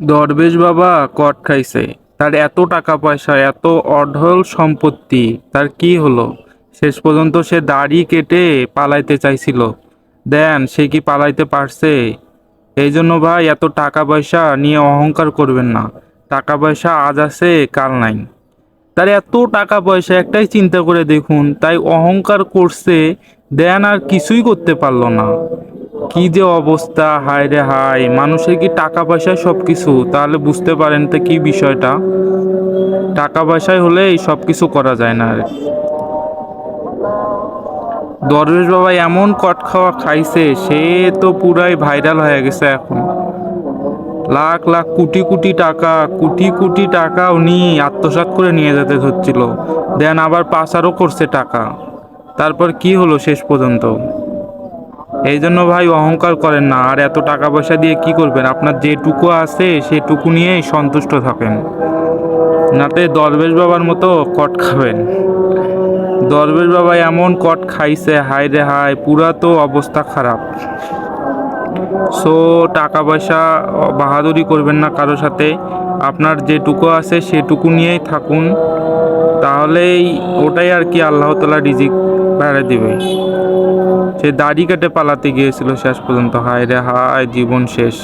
দরবেশ বাবা কট খাইছে। তার এত টাকা পয়সা, এত অঢল সম্পত্তি, তার কি হলো? শেষ পর্যন্ত সে দাড়ি কেটে পালাইতে চাইছিল। দেন সে কি পালাইতে পারছে? এই জন্য ভাই, এত টাকা পয়সা নিয়ে অহংকার করবেন না। টাকা পয়সা আজ আছে, কাল নাই। তার এত টাকা পয়সা, একটাই চিন্তা করে দেখুন, তাই অহংকার করছে, দেন আর কিছুই করতে পারল না। কি যে অবস্থা, হায় রে হায়। মানুষের কি টাকা পয়সায় সব কিছু তাহলে বুঝতে পারেন তো কি বিষয়টা? টাকা পয়সায় হলেই সব কিছু করা যায় না আর দরবেশ বাবা এমন কট খাওয়া খাইছে, সে তো পুরাই ভাইরাল হয়ে গেছে এখন। লাখ লাখ কোটি কোটি টাকা, কোটি কোটি টাকা উনি আত্মসাৎ করে নিয়ে যেতে ধরছিল। দেন আবার পাচারও করছে টাকা। তারপর কি হলো শেষ পর্যন্ত? এই জন্য ভাই অহংকার করেন না। আর এত টাকা পয়সা দিয়ে কি করবেন? আপনার যেটুকু আছে, সেটুকু নিয়েই সন্তুষ্ট থাকেন। নাতে দরবেশ বাবার মতো কট খাবেন। দরবেশ বাবা এমন কট খাইছে, হায় রে হায়, পুরা তো অবস্থা খারাপ। সো, টাকা পয়সা বাহাদুরি করবেন না কারও সাথে। আপনার যেটুকু আছে, সেটুকু নিয়েই থাকুন। তাহলেই ওটাই আর কি আল্লাহ তালা রিজিক বেড়ে দিবে। সে দাড়ি কেটে পালাতে গিয়েছিল শেষ পর্যন্ত। হায় রে হায় জীবন শেষ।